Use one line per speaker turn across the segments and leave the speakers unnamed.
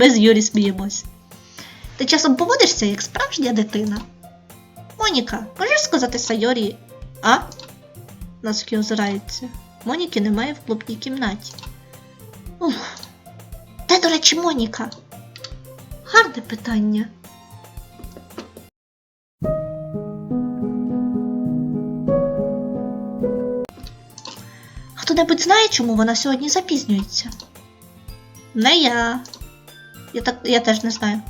Ми з Юрі сміємось. Ти часом поводишся як справжня дитина. Моніка, можеш сказати Сайорі, а? Нацуки озирається. Моніки немає в клубній кімнаті. Ух. Де, до речі, Моніка? Гарне питання. Хто-небудь знає, чому вона сьогодні запізнюється? Не я. Я, так, я теж не знаю.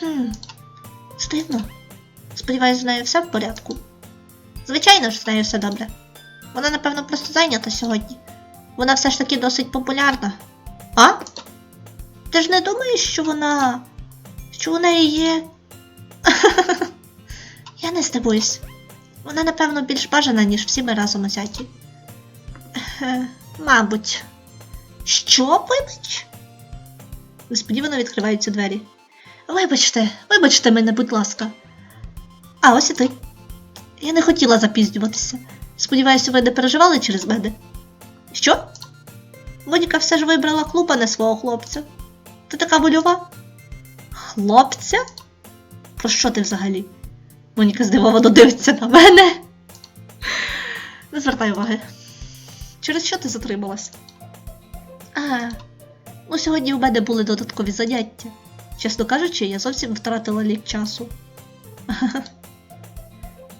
Хм, стидно. Сподіваюсь, з нею все в порядку. Звичайно ж, з нею все добре. Вона, напевно, просто зайнята сьогодні. Вона все ж таки досить популярна. А? Ти ж не думаєш, що вона. що у неї є. Я не здивуюсь. Вона, напевно, більш бажана, ніж всі ми разом узяті. Мабуть. Що, вибач? Несподівано відкриваються двері. Вибачте, вибачте мене, будь ласка. А ось і ти. Я не хотіла запізнюватися. Сподіваюся, ви не переживали через мене. Що? Моніка все ж вибрала клуб, а не свого хлопця. Ти така вольова? Хлопця? Про що ти взагалі? Моніка здивовано дивиться на мене. Не звертай уваги. Через що ти затрималась? А, ну сьогодні у мене були додаткові заняття. Чесно кажучи, я зовсім втратила лік часу.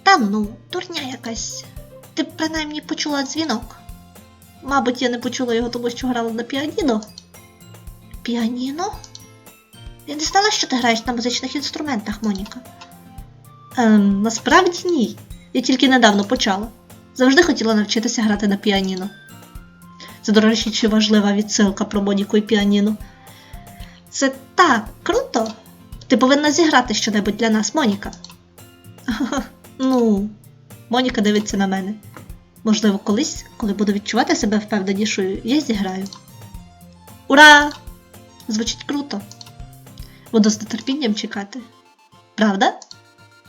Та ну, дурня якась. Ти б принаймні почула дзвінок. Мабуть, я не почула його, тому що грала на піаніно. Піаніно? Я не знала, що ти граєш на музичних інструментах, Моніка. Ем, насправді ні. Я тільки недавно почала. Завжди хотіла навчитися грати на піаніно. Це, до речі, важлива відсилка про Моніку і піаніно. Це так круто. Ти повинна зіграти щонебудь для нас, Моніка. Ну, Моніка дивиться на мене. Можливо, колись, коли буду відчувати себе впевненішою, я зіграю. Ура! Звучить круто. Буду з нетерпінням чекати. Правда?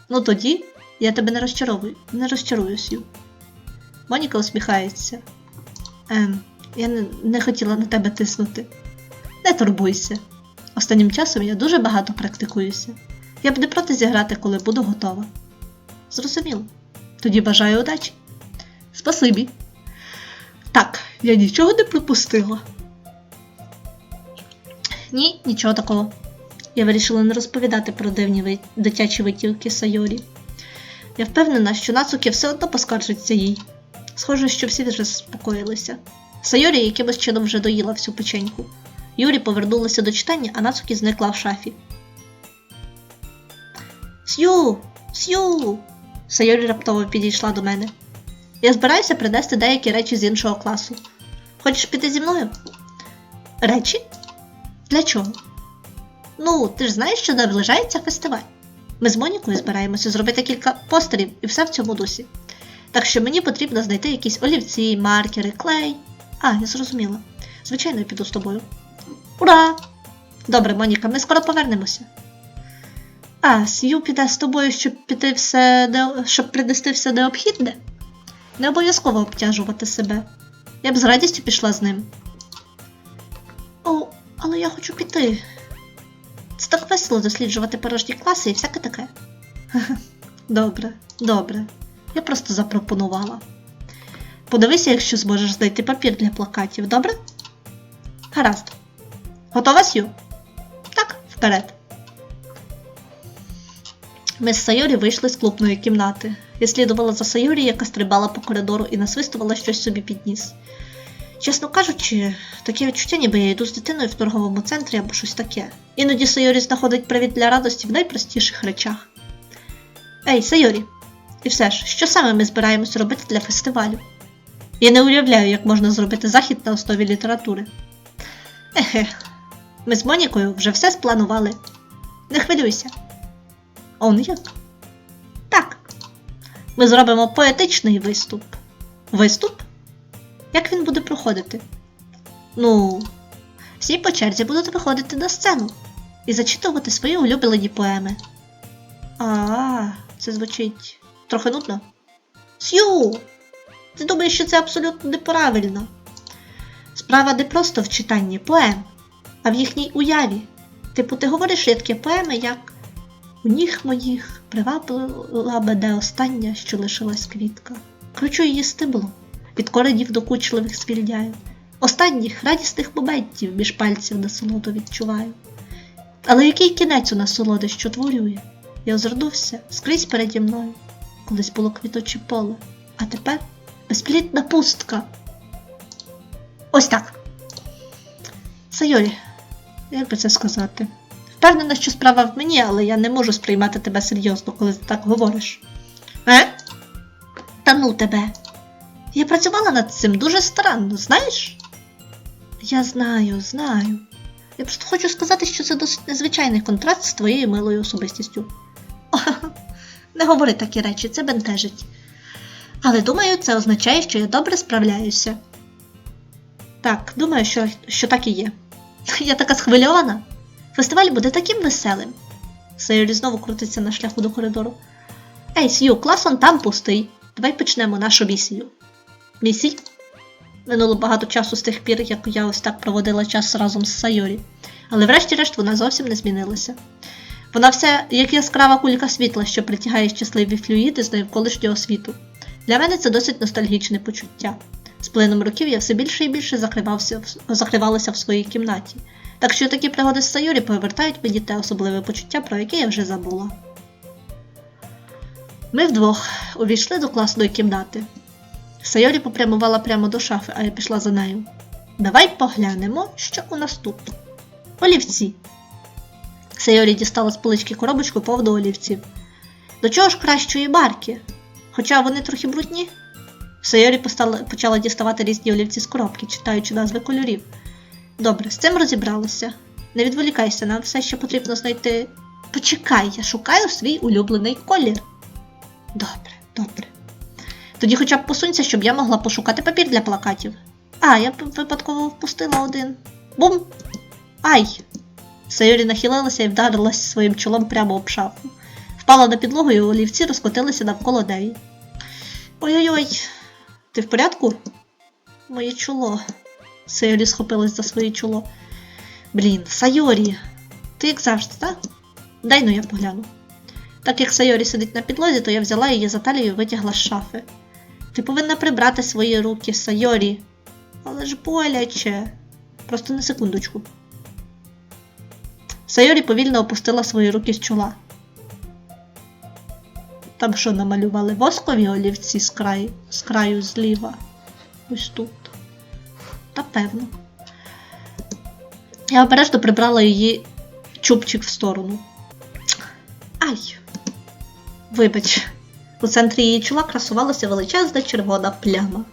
Ну тоді я тебе не розчаровую, не розчарую. Моніка усміхається. Ем, я не, не хотіла на тебе тиснути. Не турбуйся. Останнім часом я дуже багато практикуюся. Я б не проти зіграти, коли буду готова. Зрозуміло. Тоді бажаю удачі. Спасибі. Так, я нічого не пропустила. Ні, нічого такого. Я вирішила не розповідати про дивні дитячі витівки Сайорі. Я впевнена, що Нацуки все одно поскаржиться їй. Схоже, що всі вже заспокоїлися. Сайорі якимось чином вже доїла всю печеньку. Юрі повернулася до читання, а Нацуки зникла в шафі. Сью! Сью! Сайорі раптово підійшла до мене. Я збираюся принести деякі речі з іншого класу. Хочеш піти зі мною? Речі? Для чого? Ну, ти ж знаєш, що наближається фестиваль. Ми з Монікою збираємося зробити кілька постерів і все в цьому дусі. Так що мені потрібно знайти якісь олівці, маркери, клей. А, я зрозуміла. Звичайно, я піду з тобою. Ура! Добре, Моніка, ми скоро повернемося. А, Сью піде з тобою, щоб піти все щоб принести все необхідне? Не обов'язково обтяжувати себе. Я б з радістю пішла з ним. О, але я хочу піти. Це так весело досліджувати порожні класи і всяке таке. Добре, добре. Я просто запропонувала. Подивися, якщо зможеш знайти папір для плакатів, добре? Гаразд. Готова, Сью? Так, вперед. Ми з Сайорі вийшли з клубної кімнати. Я слідувала за Сайорі, яка стрибала по коридору і насвистувала щось собі під ніс. Чесно кажучи, таке відчуття, ніби я йду з дитиною в торговому центрі або щось таке. Іноді Сайорі знаходить привід для радості в найпростіших речах. Ей, Сайорі, і все ж, що саме ми збираємось робити для фестивалю? Я не уявляю, як можна зробити захід на основі літератури. Ехе, ми з Монікою вже все спланували. Не хвилюйся. Он як? Так. Ми зробимо поетичний виступ. Виступ? Як він буде проходити? Ну, всі по черзі будуть виходити на сцену і зачитувати свої улюблені поеми. А, це звучить трохи нудно. Сью! Ти думаєш, що це абсолютно неправильно. Справа не просто в читанні поем, а в їхній уяві. Типу, ти говориш рідкі поеми, як у ніг моїх привабила мене остання, що лишилась квітка. Кручу її стебло, від коренів докучливих звільняю. Останніх радісних моментів між пальців насолоду відчуваю. Але який кінець у насолоди, що творює? Я озирнувся скрізь переді мною. Колись було квіточе поле, а тепер безплідна пустка. Ось так. Сайорі, як би це сказати? Впевнена, що справа в мені, але я не можу сприймати тебе серйозно, коли ти так говориш. Е? Та ну тебе. Я працювала над цим дуже старанно, знаєш? Я знаю, знаю. Я просто хочу сказати, що це досить незвичайний контраст з твоєю милою особистістю. Не говори такі речі, це бентежить. Але думаю, це означає, що я добре справляюся. Так, думаю, що, що так і є. Я така схвильована. Фестиваль буде таким веселим. Сейрі знову крутиться на шляху до коридору. Ей, Сью, клас он там пустий. Давай почнемо нашу місію. Місій? Минуло багато часу з тих пір, як я ось так проводила час разом з Сайорі. Але врешті-решт вона зовсім не змінилася. Вона вся як яскрава кулька світла, що притягає щасливі флюїди з навколишнього світу. Для мене це досить ностальгічне почуття. З плином років я все більше і більше закривалася в своїй кімнаті. Так що такі пригоди з Сайорі повертають мені те особливе почуття, про яке я вже забула. Ми вдвох увійшли до класної кімнати. Сайорі попрямувала прямо до шафи, а я пішла за нею. Давай поглянемо, що у нас тут. Олівці. Сайорі дістала з полички коробочку повну олівців. До чого ж кращої барки? Хоча вони трохи брудні. Сайорі почала діставати різні олівці з коробки, читаючи назви кольорів. Добре, з цим розібралася. Не відволікайся, нам все ще потрібно знайти. Почекай, я шукаю свій улюблений колір. Добре, добре. Тоді хоча б посунься, щоб я могла пошукати папір для плакатів. А, я випадково впустила один. Бум! Ай! Сайорі нахилилася і вдарилася своїм чолом прямо об шафу. Впала на підлогу і олівці розкотилися навколо неї. Ой-ой-ой, ти в порядку? Моє чоло. Сайорі схопилась за своє чоло. Блін, Сайорі, ти як завжди, так? Дай ну я погляну. Так як Сайорі сидить на підлозі, то я взяла її за талію і витягла з шафи. Ти повинна прибрати свої руки, Сайорі. Але ж боляче. Просто на секундочку. Сайорі повільно опустила свої руки з чола. Там що намалювали воскові олівці з краю, з краю зліва. Ось тут. Та певно. Я обережно прибрала її чубчик в сторону. Ай! Вибач, у центрі її чола красувалася величезна червона пляма.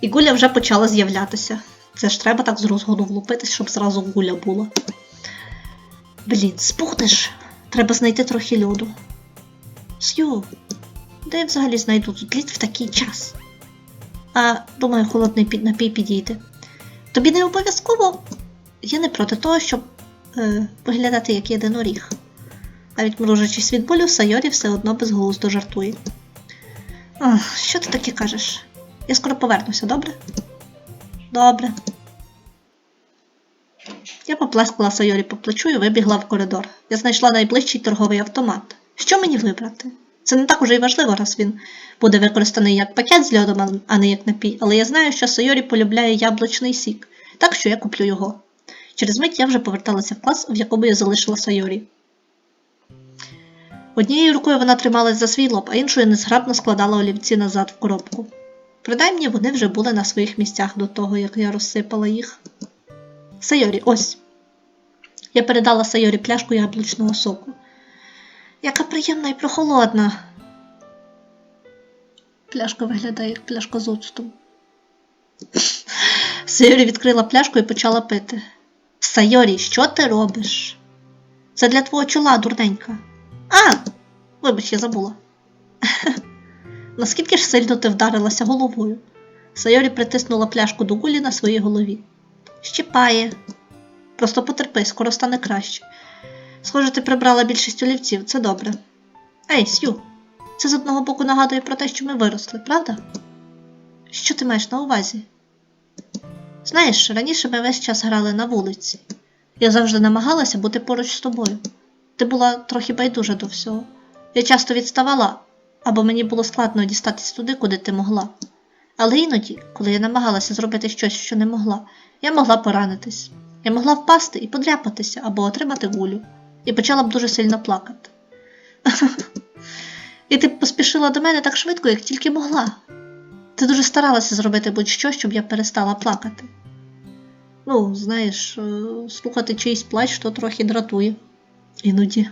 І гуля вже почала з'являтися. Це ж треба так з розгону влупитись, щоб зразу гуля була. Блін, спухнеш. Треба знайти трохи льоду. Сью, де я взагалі знайду тут лід в такий час? А, думаю, холодний напій підійде. Тобі не обов'язково. Я не проти того, щоб е, виглядати як єдиноріг. Навіть мружачись від болю, Сайорі все одно безглуздо жартує. Ах, що ти таке кажеш? Я скоро повернуся, добре? Добре. Я поплескала Сайорі по плечу і вибігла в коридор. Я знайшла найближчий торговий автомат. Що мені вибрати? Це не так уже й важливо, раз він буде використаний як пакет з льодом, а не як напій, але я знаю, що Сайорі полюбляє яблучний сік, так що я куплю його. Через мить я вже поверталася в клас, в якому я залишила Сайорі. Однією рукою вона трималась за свій лоб, а іншою незграбно складала олівці назад в коробку. Принаймні вони вже були на своїх місцях до того, як я розсипала їх. Сайорі, ось. Я передала Сайорі пляшку яблучного соку. Яка приємна і прохолодна. Пляшка виглядає як пляшка з оцтом. Сайорі відкрила пляшку і почала пити. Сайорі, що ти робиш? Це для твого чола, дурненька. А! Вибач, я забула. Наскільки ж сильно ти вдарилася головою? Сайорі притиснула пляшку до гулі на своїй голові. Щипає. Просто потерпи, скоро стане краще. Схоже, ти прибрала більшість олівців, це добре. Ей, Сью, це з одного боку нагадує про те, що ми виросли, правда? Що ти маєш на увазі? Знаєш, раніше ми весь час грали на вулиці. Я завжди намагалася бути поруч з тобою. Ти була трохи байдужа до всього. Я часто відставала, або мені було складно дістатись туди, куди ти могла. Але іноді, коли я намагалася зробити щось, що не могла, я могла поранитись. Я могла впасти і подряпатися або отримати гулю, і почала б дуже сильно плакати. І ти поспішила до мене так швидко, як тільки могла. Ти дуже старалася зробити будь-що, щоб я перестала плакати. Ну, знаєш, е, слухати чийсь плач то трохи дратує. Іноді.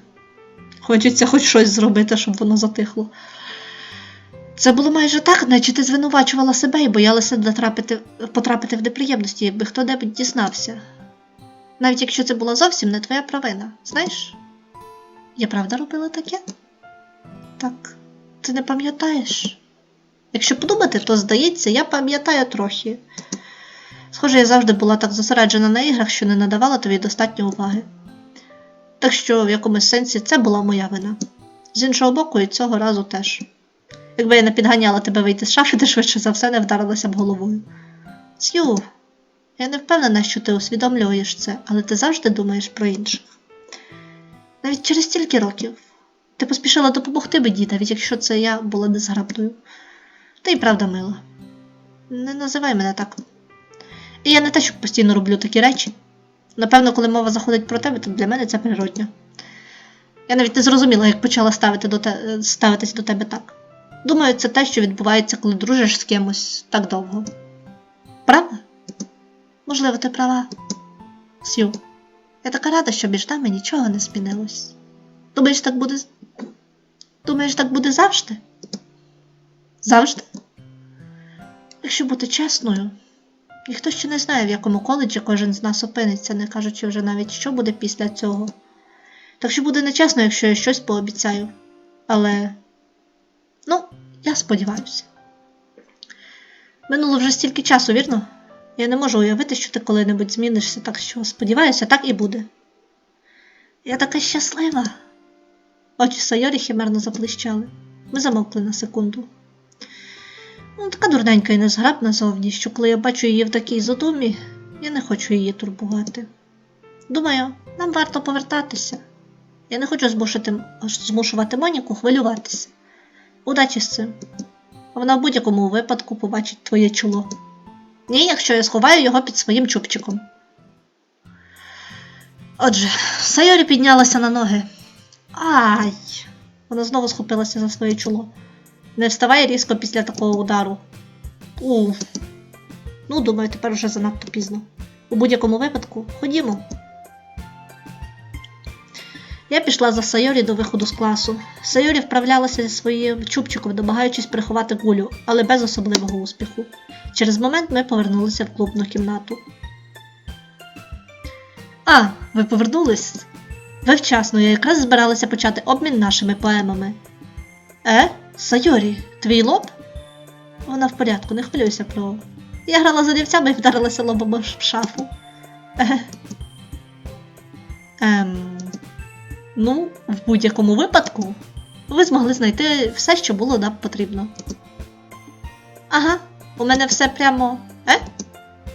Хочеться хоч щось зробити, щоб воно затихло. Це було майже так, наче ти звинувачувала себе і боялася потрапити в неприємності, якби хто-небудь дізнався. Навіть якщо це була зовсім не твоя провина, знаєш? Я правда робила таке? Так, ти не пам'ятаєш? Якщо подумати, то здається, я пам'ятаю трохи. Схоже, я завжди була так зосереджена на іграх, що не надавала тобі достатньо уваги. Так що в якомусь сенсі це була моя вина. З іншого боку, і цього разу теж. Якби я не підганяла тебе вийти з шафи, ти швидше за все не вдарилася б головою. Сью, я не впевнена, що ти усвідомлюєш це, але ти завжди думаєш про інших. Навіть через стільки років ти поспішила допомогти мені, навіть якщо це я була незграбною. Ти й правда мила. Не називай мене так. І я не те, що постійно роблю такі речі. Напевно, коли мова заходить про тебе, то для мене це природньо. Я навіть не зрозуміла, як почала ставити до те... ставитись до тебе так. Думаю, це те, що відбувається, коли дружиш з кимось так довго. Правда? Можливо, ти права. Сю, я така рада, що між нами нічого не змінилось. Думаєш, так буде. Думаєш, так буде завжди? Завжди? Якщо бути чесною, ніхто ще не знає, в якому коледжі кожен з нас опиниться, не кажучи вже навіть, що буде після цього. Так що буде нечесно, якщо я щось пообіцяю. Але. Ну, я сподіваюся. Минуло вже стільки часу, вірно? Я не можу уявити, що ти коли-небудь змінишся, так що сподіваюся, так і буде. Я така щаслива. Очі Сайорі химерно заблищали. Ми замовкли на секунду. Ну, така дурненька і незграбна зовні, що коли я бачу її в такій задумі, я не хочу її турбувати. Думаю, нам варто повертатися. Я не хочу змушити, змушувати Моніку хвилюватися. Удачі з цим. Вона в будь-якому випадку побачить твоє чоло. Ні, якщо я сховаю його під своїм чубчиком. Отже, Сайорі піднялася на ноги. Ай! Вона знову схопилася за своє чоло. Не вставай різко після такого удару. Уф. Ну, думаю, тепер вже занадто пізно. У будь-якому випадку ходімо. Я пішла за Сайорі до виходу з класу. Сайорі вправлялася зі своїм чубчиком, намагаючись приховати гулю, але без особливого успіху. Через момент ми повернулися в клубну кімнату. А, ви повернулись? Ви вчасно, я якраз збиралася почати обмін нашими поемами. Е, Сайорі, твій лоб? Вона в порядку, не хвилюйся про. Я грала з олівцями і вдарилася лобом в шафу. Е. Ем. Ну, в будь-якому випадку, ви змогли знайти все, що було нам потрібно. Ага, у мене все прямо. Е?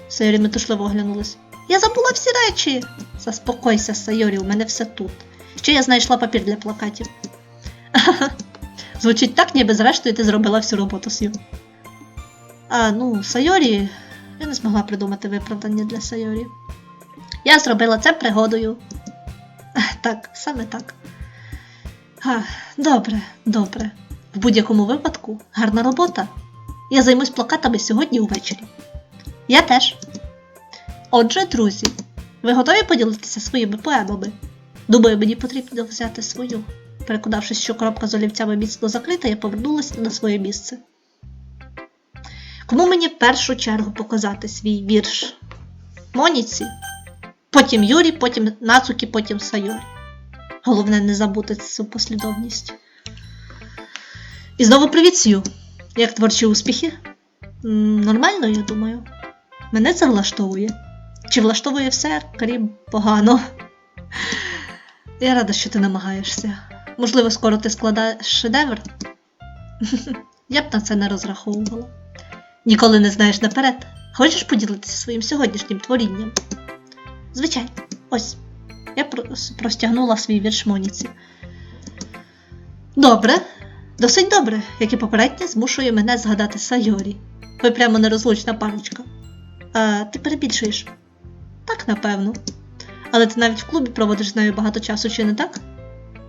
Сайорі метушливо оглянулась. Я забула всі речі. Заспокойся, Сайорі, у мене все тут. Ще я знайшла папір для плакатів. Звучить так, ніби зрештою ти зробила всю роботу Сью. А, ну, Сайорі. Я не змогла придумати виправдання для Сайорі. Я зробила це пригодою. Так, саме так. А, добре, добре. В будь-якому випадку, гарна робота. Я займусь плакатами сьогодні увечері. Я теж. Отже, друзі, ви готові поділитися своїми поемами? Думаю, мені потрібно взяти свою. Переконавшись, що коробка з олівцями міцно закрита, я повернулася на своє місце. Кому мені в першу чергу показати свій вірш? Моніці, потім Юрі, потім Нацукі, потім Сайорі. Головне не забути цю послідовність. І знову привіт, Сью. Як творчі успіхи? Нормально, я думаю. Мене це влаштовує. Чи влаштовує все, крім погано? Я рада, що ти намагаєшся. Можливо, скоро ти складаєш шедевр? Я б на це не розраховувала. Ніколи не знаєш наперед. Хочеш поділитися своїм сьогоднішнім творінням? Звичайно. Ось. Я простягнула свій вірш Моніці. Добре, досить добре, як і попереднє, змушує мене згадати Сайорі. Ви прямо нерозлучна парочка. А, ти перебільшуєш. Так, напевно. Але ти навіть в клубі проводиш з нею багато часу, чи не так?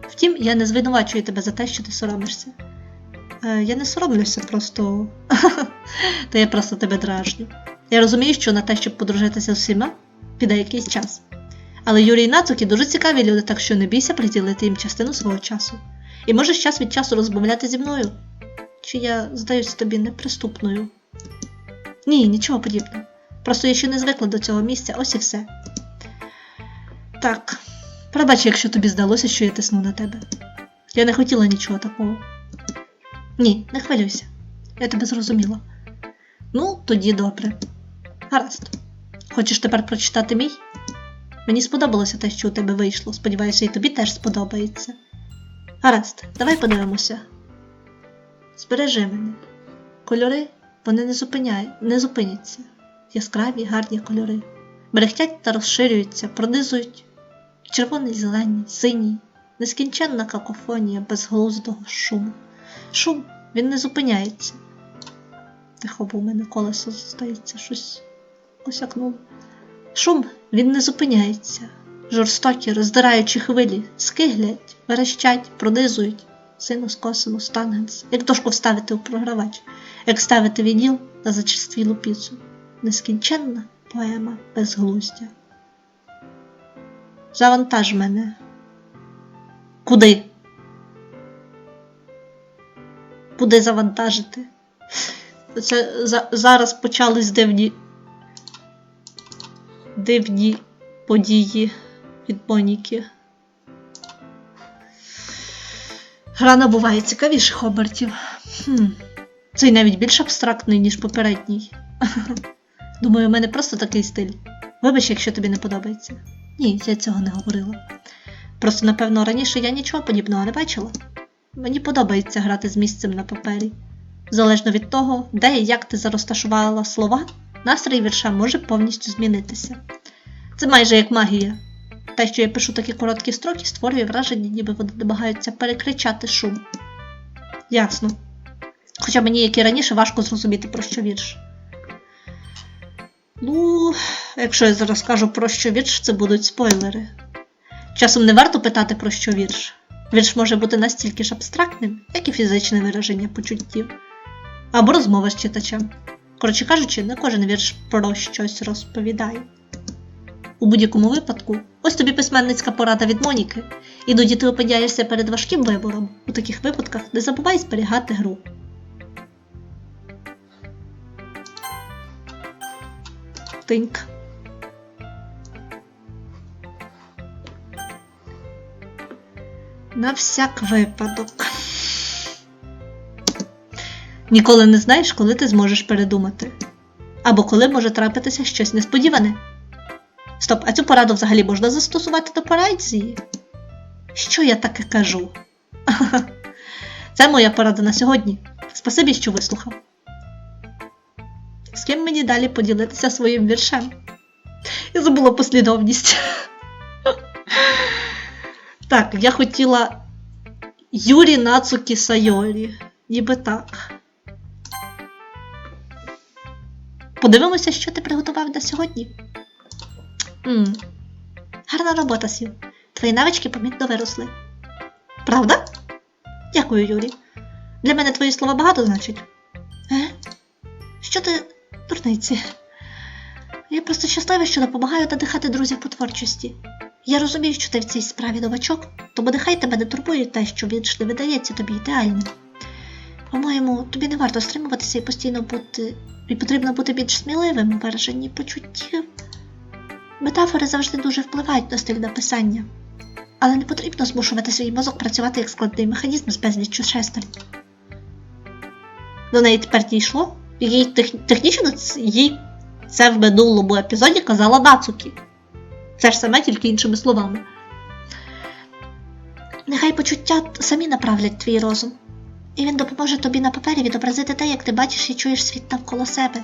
Втім, я не звинувачую тебе за те, що ти соромишся. Е, я не соромлюся, просто. Та я просто тебе дражню. Я розумію, що на те, щоб подружитися з усіма, піде якийсь час. Але Юрій і дуже цікаві люди, так що не бійся приділити їм частину свого часу. І можеш час від часу розмовляти зі мною. Чи я здаюсь тобі неприступною? Ні, нічого подібного. Просто я ще не звикла до цього місця, ось і все. Так, пробач, якщо тобі здалося, що я тисну на тебе. Я не хотіла нічого такого. Ні, не хвилюйся. Я тебе зрозуміла. Ну, тоді добре. Гаразд. Хочеш тепер прочитати мій? Мені сподобалося те, що у тебе вийшло. Сподіваюся, і тобі теж сподобається. Гаразд, давай подивимося. Збережи мене. Кольори вони не зупиняють, не зупиняться. Яскраві, гарні кольори. Мерехтять та розширюються, пронизують червоний, зелений, синій, нескінченна какофонія безглуздого шуму. Шум він не зупиняється. Тихо, бо у мене колесо здається, щось осякнуло. Шум він не зупиняється. Жорстокі, роздираючі хвилі, скиглять, верещать, пронизують. Синус, косинус, тангенс, як дошку вставити у програвач, як ставити відділ на зачерствілу піцу. Нескінченна поема безглуздя. Завантаж мене. Куди? Куди завантажити? Це за, зараз почались дивні. Дивні події від Моніки. Гра набуває цікавіших обертів. Хм. Цей навіть більш абстрактний, ніж попередній. Думаю, у мене просто такий стиль. Вибач, якщо тобі не подобається. Ні, я цього не говорила. Просто, напевно, раніше я нічого подібного не бачила. Мені подобається грати з місцем на папері. Залежно від того, де і як ти зарозташувала слова, настрій вірша може повністю змінитися. Це майже як магія. Те, що я пишу такі короткі строки, створює враження, ніби вони намагаються перекричати шум. Ясно. Хоча мені, як і раніше, важко зрозуміти, про що вірш. Ну, якщо я зараз скажу про що вірш, це будуть спойлери. Часом не варто питати, про що вірш. Вірш може бути настільки ж абстрактним, як і фізичне вираження почуттів, або розмова з читачем. Коротше кажучи, не кожен вірш про щось розповідає. У будь-якому випадку, ось тобі письменницька порада від Моніки. Іноді ти опиняєшся перед важким вибором. У таких випадках не забувай зберігати гру. Тиньк. На всяк випадок. Ніколи не знаєш, коли ти зможеш передумати. Або коли може трапитися щось несподіване. Стоп, а цю пораду взагалі можна застосувати до поезії? Що я таке кажу? Це моя порада на сьогодні. Спасибі, що вислухав. З ким мені далі поділитися своїм віршем? Я забула послідовність. Так, я хотіла Юрі Нацукі Сайорі. Ніби так. Подивимося, що ти приготував на сьогодні. м Гарна робота, Сів. Твої навички помітно виросли. Правда? Дякую, Юрі. Для мене твої слова багато значать. Е? Що ти, дурниці? Я просто щаслива, що допомагаю надихати друзів по творчості. Я розумію, що ти в цій справі новачок, тому нехай тебе не турбує те, що вірш не видається тобі ідеальним. По-моєму, тобі не варто стримуватися і постійно бути. І потрібно бути більш сміливим у вираженні почуттів. Метафори завжди дуже впливають на стиль написання, але не потрібно змушувати свій мозок працювати як складний механізм з безліччю шестерень. До неї тепер дійшло, їй тех... технічно їй це в минулому епізоді казала Нацукі. Це ж саме тільки іншими словами. Нехай почуття самі направлять твій розум, і він допоможе тобі на папері відобразити те, як ти бачиш і чуєш світ навколо себе.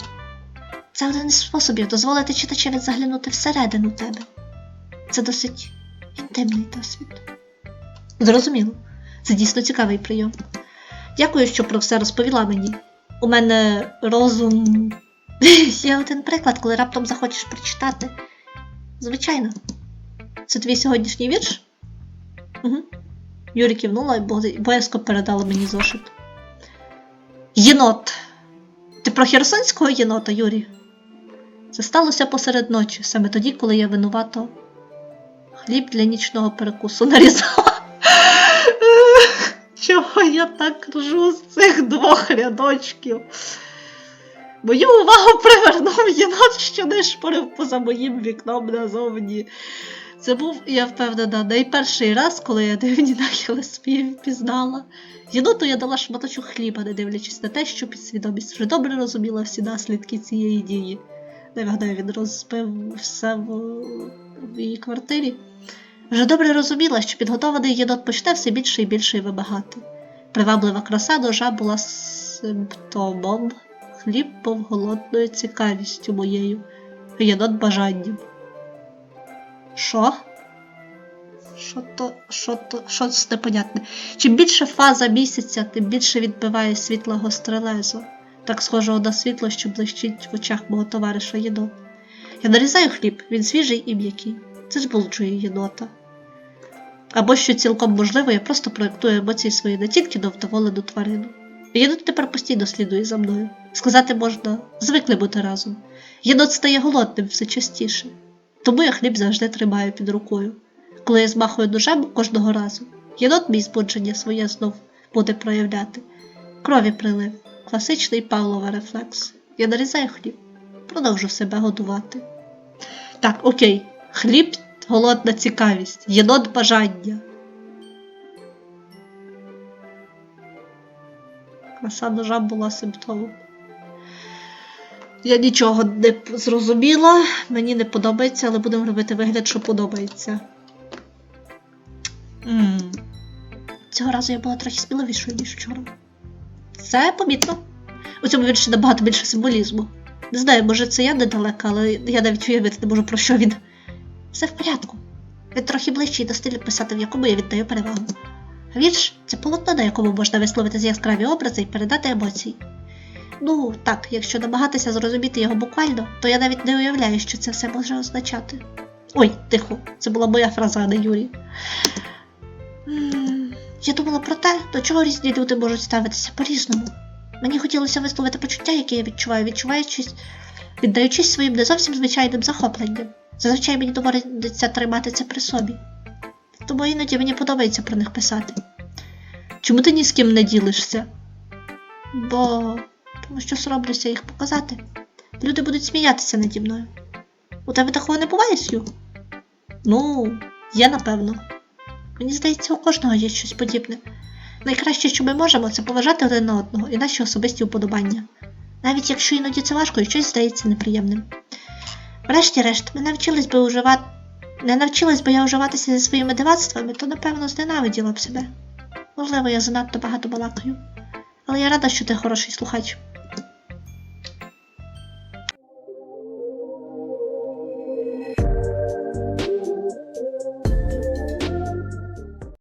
Це один із способів дозволити читачеві заглянути всередину тебе. це досить інтимний досвід. Зрозуміло. Це дійсно цікавий прийом. Дякую, що про все розповіла мені. У мене розум. Є один приклад, коли раптом захочеш прочитати. Звичайно. Це твій сьогоднішній вірш? Угу. Юрі кивнула і бо- боязко передала мені зошит. Єнот. Ти про херсонського єнота, Юрій? Це сталося посеред ночі, саме тоді, коли я винувато хліб для нічного перекусу нарізала. Чого я так ржу з цих двох рядочків? Мою увагу привернув єнот, що не шпорив поза моїм вікном назовні. Це був, я впевнена, найперший раз, коли я дивні нахили свої впізнала. Єноту я дала шматочок хліба, не дивлячись на те, що підсвідомість вже добре розуміла всі наслідки цієї дії. Не вгадаю, він розбив все в, в її квартирі. Вже добре розуміла, що підготований єнот почне все більше і більше вимагати. Приваблива краса ножа була симптомом, хліб був голодною цікавістю моєю, єнот бажанням. Що? Що то, що то, що це непонятне? Чим більше фаза місяця, тим більше відбиває світла гостре лезо, так схожого на світло, що блищить в очах мого товариша єнот. Я нарізаю хліб, він свіжий і м'який. Це збуджує єнота. Або, що цілком можливо, я просто проєктую емоції свої не тільки на вдоволену тварину. Єнот тепер постійно слідує за мною. Сказати можна, звикли бути разом. Єнот стає голодним все частіше. Тому я хліб завжди тримаю під рукою. Коли я змахую ножем кожного разу, єнот мій збудження своє знов буде проявляти. Крові прилив, класичний Павлова рефлекс. Я нарізаю хліб, продовжу себе годувати. Так, окей, хліб голодна цікавість, єнот бажання. Краса ножа була симптомом. Я нічого не зрозуміла, мені не подобається, але будемо робити вигляд, що подобається. м Цього разу я була трохи сміливішою, ніж вчора. Це помітно. У цьому вірші набагато більше символізму. Не знаю, може це я недалека, але я навіть уявити не можу про що він. Все в порядку. Він трохи ближчий до стилю писати, в якому я віддаю перевагу. Вірш це полотно, на якому можна висловити яскраві образи і передати емоції. Ну, так, якщо намагатися зрозуміти його буквально, то я навіть не уявляю, що це все може означати. Ой, тихо, це була моя фраза, а не Юрій. Я думала про те, до чого різні люди можуть ставитися по-різному. Мені хотілося висловити почуття, яке я відчуваю, відчуваючись, віддаючись своїм не зовсім звичайним захопленням. Зазвичай мені доводиться тримати це при собі. Тому іноді мені подобається про них писати. Чому ти ні з ким не ділишся? Бо тому що соромлюся їх показати. Люди будуть сміятися наді мною. У тебе такого не буває, Сью? Ну, є, напевно. Мені здається, у кожного є щось подібне. Найкраще, що ми можемо, це поважати один на одного і наші особисті уподобання. Навіть якщо іноді це важко і щось здається неприємним. Врешті-решт, ми навчились би уживати. Не навчилась би я уживатися зі своїми дивацтвами, то напевно зненавиділа б себе. Можливо, я занадто багато балакаю. Але я рада, що ти хороший слухач.